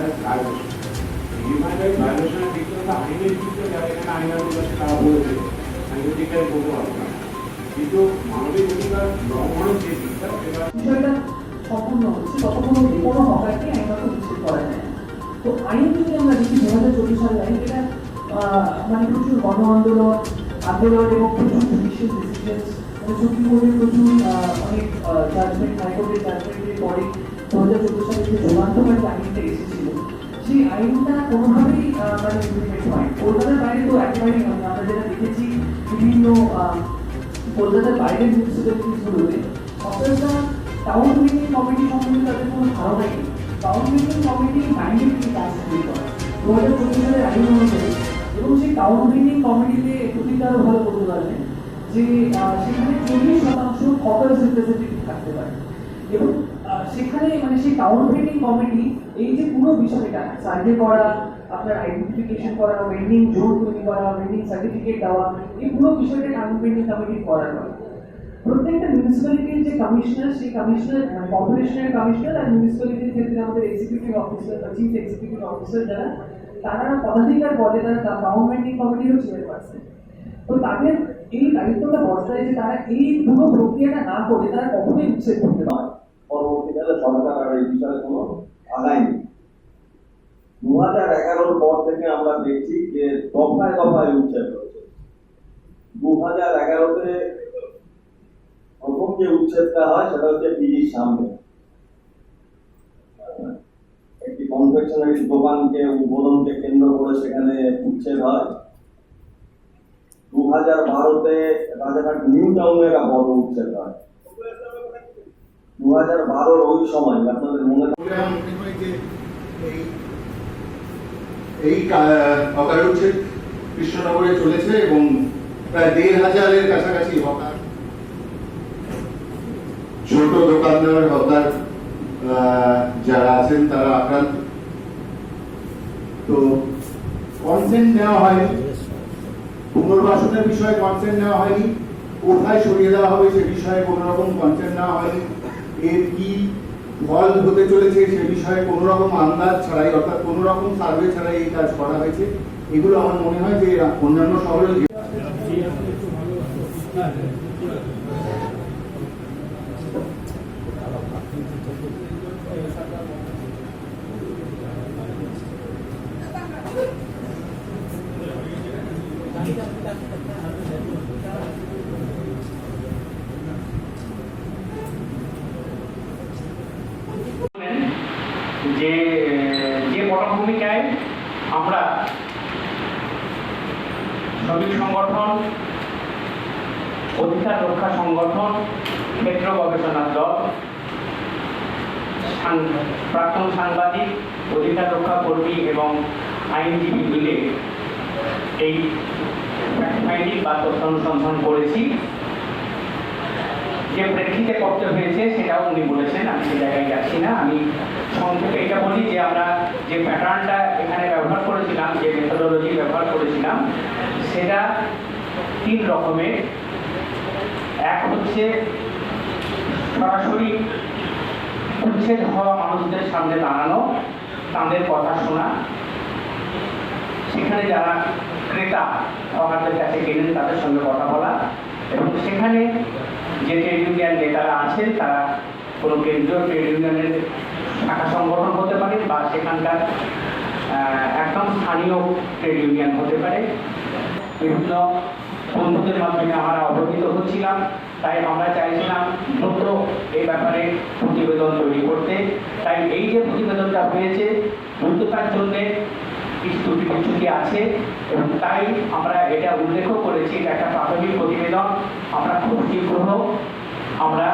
By violation আইনের দিক থেকে আইনের দিকে তারা বলেছে বলব আপনার কিন্তু মানবিক অধিকার লঙ্ঘনের কোনো হকারকে আইনত উচ্ছেদ করা যায়। তো আইন যদি আমরা দেখি দু হাজার চব্বিশ সালে আইন এটা আহ, মানে প্রচুর গণ আন্দোলন আন্দোলন এবং প্রচুর জুডিশিয়াল ডিসিশন মানে সুপ্রিম কোর্টের প্রচুর অনেক জাজমেন্ট হাইকোর্টের জাজমেন্টের পরে দু হাজার চোদ্দ সালে যে যুগান্তকারী আইনটা এসেছিল, সেই আইনটা কোনোভাবেই মানে ইমপ্লিমেন্ট হয় কলকাতার বাইরে তো একেবারেই হয় আমরা যেটা দেখেছি, বিভিন্ন কলকাতার বাইরের মিউনিসিপ্যালিটিসগুলোতে অফিসাররা টাউন মিটিং কমিটি সম্বন্ধে তাদের কোনো ধারণাই নেই। টাউন মিটিং কমিটি মাইন্ডেড কি কাজ শুরু করে। দু হাজার চব্বিশ সালের আইন অনুযায়ী এবং সেই টাউন মিটিং কমিটিতে প্রতিটা ভালো বলতে পারবেন যে সেখানে চল্লিশ শতাংশ কপার্স রিপ্রেজেন্টেটিভ থাকতে পারে। এবং সেখানে মানে সেই টাউন মিটিং কমিটি এই যে পুরো বিষয়টা সার্ভে করা, আপনার আইডেন্টিফিকেশন করা ভেন্ডিং জোন তৈরি করা ভেন্ডিং সার্টিফিকেট দেওয়া, এই পুরো বিষয়টা টাউন মিটিং কমিটি করার হয়। প্রত্যেকটা মিউনিসিপ্যালিটির যে কমিশনার সেই কমিশনার কর্পোরেশনের কমিশনার আর মিউনিসিপ্যালিটির ক্ষেত্রে আমাদের এক্সিকিউটিভ অফিসার বা চিফ এক্সিকিউটিভ অফিসার যারা, তারা পদাধিকার পদে তারা টাউন গভর্নমেন্টিং কমিটিরও চেয়ারপারসন তো তাদের এই দায়িত্বটা বর্তায় যে তারা এই পুরো প্রক্রিয়াটা না করে তারা কখনোই উচ্ছেদ করতে পারে পরবর্তীকালে সরকার আর এই বিষয়ে কোনো আগায়নি দু হাজার এগারোর পর থেকে আমরা দেখছি যে দফায় দফায় উচ্ছেদ হচ্ছে। দু হাজার এগারোতে প্রথম যে উচ্ছেদটা হয় সেটা হচ্ছে পিজির সামনে। একটি কনফেকশনারি দোকানকে উদ্বোধনকে কেন্দ্র করে সেখানে উচ্ছেদ হয়। দু হাজার বারোতে রাজাঘাট নিউ টাউনে একটা বড় উচ্ছেদ হয়। কৃষ্ণনগরে চলেছে এবং প্রায় দেড় হাজারের কাছাকাছি হকার ছোট দোকানদার হকার যারা আছেন তারা আক্রান্ত। তো কনসেন্ট নেওয়া হয়নি। পুনর্বাসনের বিষয়ে কনসেন্ট নেওয়া হয়নি। কোথায় সরিয়ে দেওয়া হবে সে বিষয়ে কোনো রকম কনসেন্ট নেওয়া হয়নি। এর কি ফল হতে চলেছে সে বিষয়ে কোনো রকম আন্দাজ ছাড়াই, অর্থাৎ কোনো রকম সার্ভে ছাড়াই এই কাজ করা হয়েছে এগুলো আমার মনে হয় যে অন্যান্য শহরে Thank you. যে যে পটভূমিকায় আমরা শ্রমিক সংগঠন, অধিকার রক্ষা সংগঠন, ক্ষেত্র গবেষণা দল প্রাক্তন সাংবাদিক, অধিকার রক্ষা কর্মী এবং আইনজীবী মিলে এই বা তথ্য অনুসন্ধান করেছি। যে প্রেক্ষিতে করতে হয়েছে সেটাও উনি বলেছেন, আমি সে জায়গায় যাচ্ছি না। আমি সংক্ষেপে এটা বলি যে আমরা যে প্যাটার্নটা এখানে ব্যবহার করেছিলাম, যে মেথোডোলজি ব্যবহার করেছিলাম, সেটা তিন রকমের। এক হচ্ছে সরাসরি উচ্ছেদ হওয়া মানুষদের সামনে দাঁড়ানো, তাদের কথা শোনা। সেখানে যারা ক্রেতা হকারদের কাছে গেলেন, তাদের সঙ্গে কথা বলা। এবং সেখানে যে ট্রেড ইউনিয়ন নেতারা আছেন, তারা কোনো কেন্দ্রীয় ট্রেড ইউনিয়নের শাখা সংগঠন হতে পারে বা সেখানকার একদম স্থানীয় ট্রেড ইউনিয়ন হতে পারে। বিভিন্ন বন্ধুদের মাধ্যমে আমরা অবহিত হচ্ছিলাম, তাই আমরা চাইছিলাম দ্রুত এই ব্যাপারে প্রতিবেদন তৈরি করতে। তাই এই যে প্রতিবেদনটা হয়েছে, দ্রুততার জন্যে কিছু ত্রুটি বিচ্যুতি আছে এবং তাই আমরা এটা উল্লেখও করেছি, এটা একটা প্রাথমিক প্রতিবেদন। আমরা খুব শীঘ্র আমরা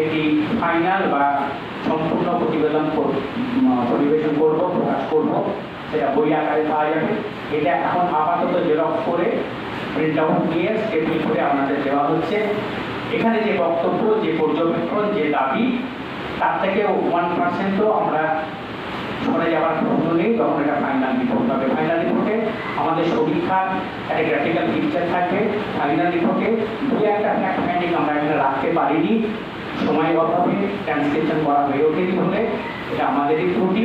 একটি ফাইনাল বা সম্পূর্ণ প্রতিবেদন পরিবেশন করব, প্রকাশ করব। সেটা বই আকারে পাওয়া যাবে। এটা এখন আপাতত জেরক্স করে প্রিন্ট আউট নিয়ে স্টেপিল করে আপনাদের দেওয়া হচ্ছে। এখানে যে বক্তব্য, যে পর্যবেক্ষণ, যে দাবি, তার থেকে ওয়ান পার্সেন্টও আমরা সরে যাওয়ার প্রশ্ন নেই তখন এটা ফাইনাল রিপোর্ট হবে। ফাইনাল রিপোর্টে আমাদের সমীক্ষার একটা গ্রাফিক্যাল পিকচার থাকবে। ফাইনাল রিপোর্টে দু একটা ফ্যাক্ট ফাইন্ডিং আমরা এখানে রাখতে পারিনি। সময় অভাবে ট্রান্সলেশন করা হয়ে ওঠেনি বলে এটা আমাদেরই ত্রুটি।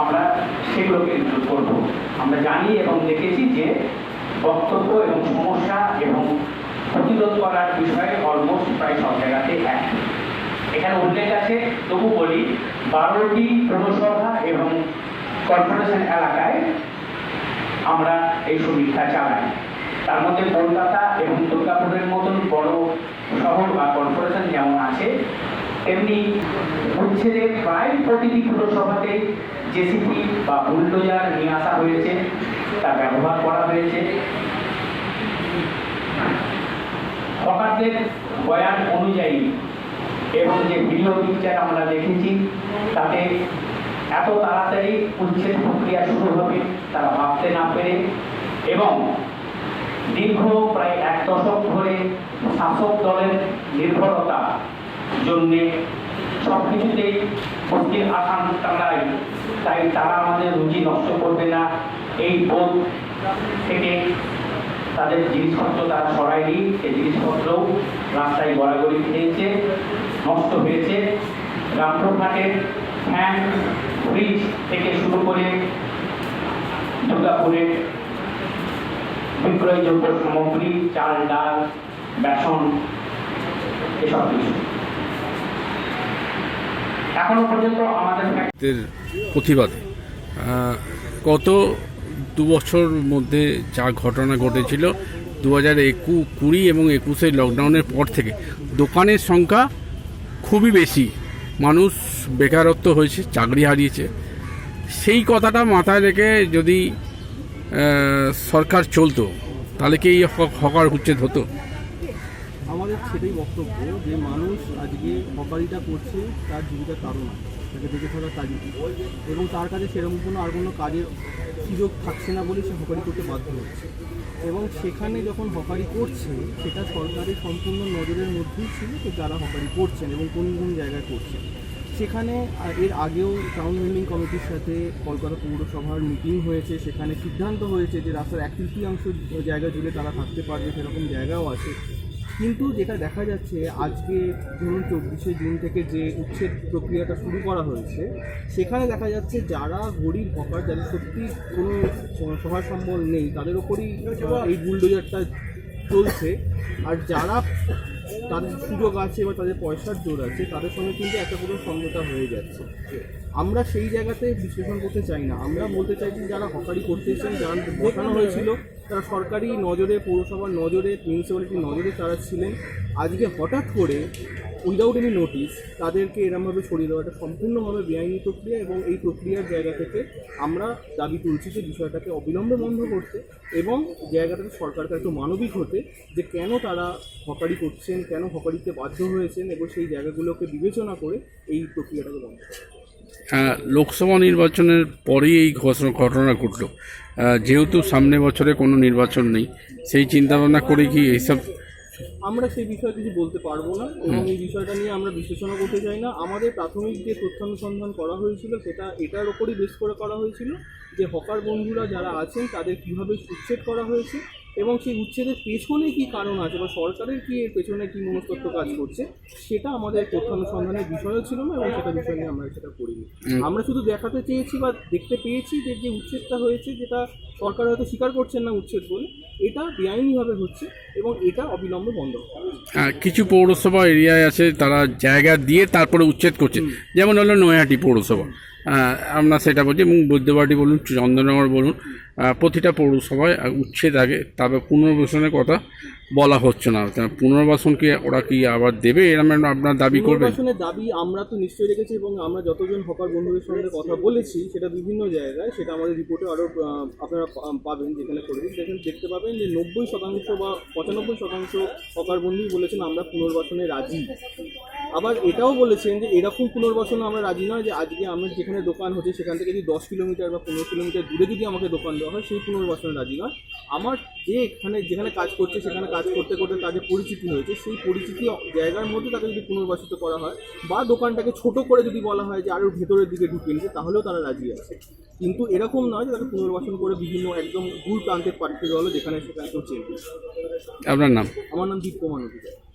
আমরা সেগুলোকে ইনক্লুড করব। আমরা জানি এবং দেখেছি যে বক্তব্য এবং সমস্যা এবং প্রতিরোধ করার বিষয়ে অলমোস্ট প্রায় সব জায়গাতে এক এখানে উল্লেখ আছে, তবু বলি, বারোটি পৌরসভা এবং কর্পোরেশন এলাকায় আমরা এই সমীক্ষা চালাই। তার মধ্যে কলকাতা এবং দুর্গাপুরের মতন বড় শহর বা কর্পোরেশন যেমন আছে, তেমনি উচ্ছেদে প্রায় প্রতিটি পুরসভাতে জেসিপি বা বুলডোজার নিয়ে আসা হয়েছে তা ব্যবহার করা হয়েছে। হকারদের বয়ান অনুযায়ী এবং যে ভিডিও পিকচার আমরা দেখেছি, তাতে এত তাড়াতাড়ি উচ্ছেদ প্রক্রিয়া শুরু হবে তারা ভাবতে না পেরে এবং দীর্ঘ প্রায় এক দশক ধরে শাসক দলের নির্ভরতা জন্যে সব কিছুতেই মুক্তির টাঙ্গাই তাই তারা আমাদের রুচি নষ্ট করবে না। এই বোধ থেকে তাদের জিনিসপত্র তারা সরায়নি। সেই জিনিসপত্রও রাস্তায় গড়াগড়ি খেয়েছে নষ্ট হয়েছে। রামপুরঘাটের ফ্যান ফ্রিজ থেকে শুরু করে দুর্গাপুরের বিক্রয়যোগ্য সামগ্রী, চাল, ডাল, বেসন, এসব কিছু। এখনও পর্যন্ত আমাদের প্রতিবাদে গত দু বছর মধ্যে যা ঘটনা ঘটেছিল, দু হাজার একু কুড়ি এবং একুশের লকডাউনের পর থেকে দোকানের সংখ্যা খুবই বেশি। মানুষ বেকারত্ব হয়েছে, চাকরি হারিয়েছে। সেই কথাটা মাথায় রেখে যদি সরকার চলতো, তাহলে কি এই হকার উচ্ছেদ হতো? আমাদের সেটাই বক্তব্য যে মানুষ আজকে হকারিটা করছে, তার জীবিকার কারণ তাকে দেখে থাকার কাজ এবং তার কাছে সেরকম কোনো আর কোনো কাজের সুযোগ থাকছে না বলে সে হকারি করতে বাধ্য হচ্ছে। এবং সেখানে যখন হকারি করছে, সেটা সরকারের সম্পূর্ণ নজরের মধ্যেই ছিল যে যারা হকারি করছেন এবং কোন কোন জায়গায় করছেন। সেখানে এর আগেও টাউন বিল্ডিং কমিটির সাথে কলকাতা পৌরসভার মিটিং হয়েছে। সেখানে সিদ্ধান্ত হয়েছে যে রাস্তার এক তৃতীয়াংশ জায়গা জুড়ে তারা থাকতে পারবে, সেরকম জায়গাও আছে। কিন্তু যেটা দেখা যাচ্ছে, আজকে ধরুন চব্বিশে জুন থেকে যে উচ্ছেদ প্রক্রিয়াটা শুরু করা হয়েছে, সেখানে দেখা যাচ্ছে যারা গরিব হকার, যাদের সত্যি কোনো সহায় সম্বল নেই, তাদের ওপরই এই বুলডোজারটা চলছে। আর যারা তাদের সুযোগ আছে বা তাদের পয়সার জোর আছে, তাদের সঙ্গে কিন্তু একটা কোনো সমঝোতা হয়ে যাচ্ছে। আমরা সেই জায়গাতে বিশ্লেষণ করতে চাই না। আমরা বলতে চাইছি যারা হকারি করতে এসেছেন, যারা দেখানো হয়েছিল তারা সরকারি নজরে পৌরসভার নজরে মিউনিসিপ্যালিটির নজরে তারা ছিলেন। আজকে হঠাৎ করে উইদাউট এনি নোটিস তাদেরকে এরমভাবে সরিয়ে দেওয়াটা সম্পূর্ণভাবে বেআইনি প্রক্রিয়া এবং এই প্রক্রিয়ার জায়গা থেকে আমরা দাবি তুলছি যে বিষয়টাকে অবিলম্বে বন্ধ করতে এবং জায়গাটাকে সরকারকে একটু মানবিক হতে যে কেন তারা হকারি করছেন কেন হকারিতে বাধ্য হয়েছেন এবং সেই জায়গাগুলোকে বিবেচনা করে এই প্রক্রিয়াটাকে বন্ধ আহ, লোকসভা নির্বাচনের পরেই এই ঘটনা ঘটনা ঘটলো। যেহেতু সামনে বছরে কোনো নির্বাচন নেই সেই চিন্তা ভাবনা করে কি এইসব আমরা সেই বিষয়ে কিছু বলতে পারব না এবং এই বিষয়টা নিয়ে আমরা বিশ্লেষণা করতে চাই না। আমাদের প্রাথমিক যে তথ্যানুসন্ধান করা হয়েছিল সেটা এটার ওপরই বেশ করে করা হয়েছিল যে হকার বন্ধুরা যারা আছেন তাদের কীভাবে উচ্ছেদ করা হয়েছে এবং সেই উচ্ছেদের পেছনে কি কারণ আছে বা সরকারের কি এর পেছনে কি মনস্তত্ব কাজ করছে সেটা আমাদের তথ্যানুসন্ধানের বিষয়ও ছিল না এবং সেটা বিষয় নিয়ে আমরা সেটা করিনি। আমরা শুধু দেখাতে চেয়েছি বা দেখতে পেয়েছি যে যে উচ্ছেদটা হয়েছে যেটা সরকার হয়তো স্বীকার করছেন না উচ্ছেদ বলে এটা বেআইনিভাবে হচ্ছে এবং এটা অবিলম্বে বন্ধ আহ, কিছু পৌরসভা এরিয়ায় আছে তারা জায়গা দিয়ে তারপরে উচ্ছেদ করছে। যেমন হলো নৈহাটি পৌরসভা। আমরা সেটা বলছি এবং বৈদ্যবাটি বলুন, চন্দননগর বলুন প্রতিটা পৌরসভায় উচ্ছেদ আগে, তারপর পুনর্বাসনের কথা বলা হচ্ছে না। পুনর্বাসনকে ওরা কি আবার দেবে? এরকম আপনার দাবি পুনর্বাসনের দাবি আমরা তো নিশ্চয়ই রেখেছি এবং আমরা যতজন হকার বন্ধুদের সঙ্গে কথা বলেছি, সেটা বিভিন্ন জায়গায়, সেটা আমাদের রিপোর্টে আরও আপনারা পাবেন যেখানে করেছেন। দেখেন, দেখতে পাবেন যে নব্বই শতাংশ বা পঁচানব্বই শতাংশ হকার বন্ধুই বলেছেন আমরা পুনর্বাসনে রাজি। আবার এটাও বলেছেন যে এরকম পুনর্বাসনে আমরা রাজি নয় যে আজকে আমার যেখানে দোকান হচ্ছে, সেখান থেকে যদি দশ কিলোমিটার বা পনেরো কিলোমিটার দূরে যদি আমাকে দোকান দেওয়া হয়, সেই পুনর্বাসনে রাজি নয়। আমার যে এখানে যেখানে কাজ করছে সেখানে কাজ করতে করতে তাদের পরিচিতি হয়েছে সেই পরিচিতি জায়গার মধ্যে তাকে যদি পুনর্বাসিত করা হয় বা দোকানটাকে ছোট করে যদি বলা হয় যে আরও ভেতরের দিকে ঢুকে নিতে তাহলেও তারা রাজি আছে। কিন্তু এরকম নয় যে তাকে পুনর্বাসন করে বিভিন্ন একদম দূর প্রান্তের পাঠিয়ে দেওয়া হলো যেখানে সেখানে চেয়ে আপনার নাম? আমার নাম দীপ্যমান অধিকারী।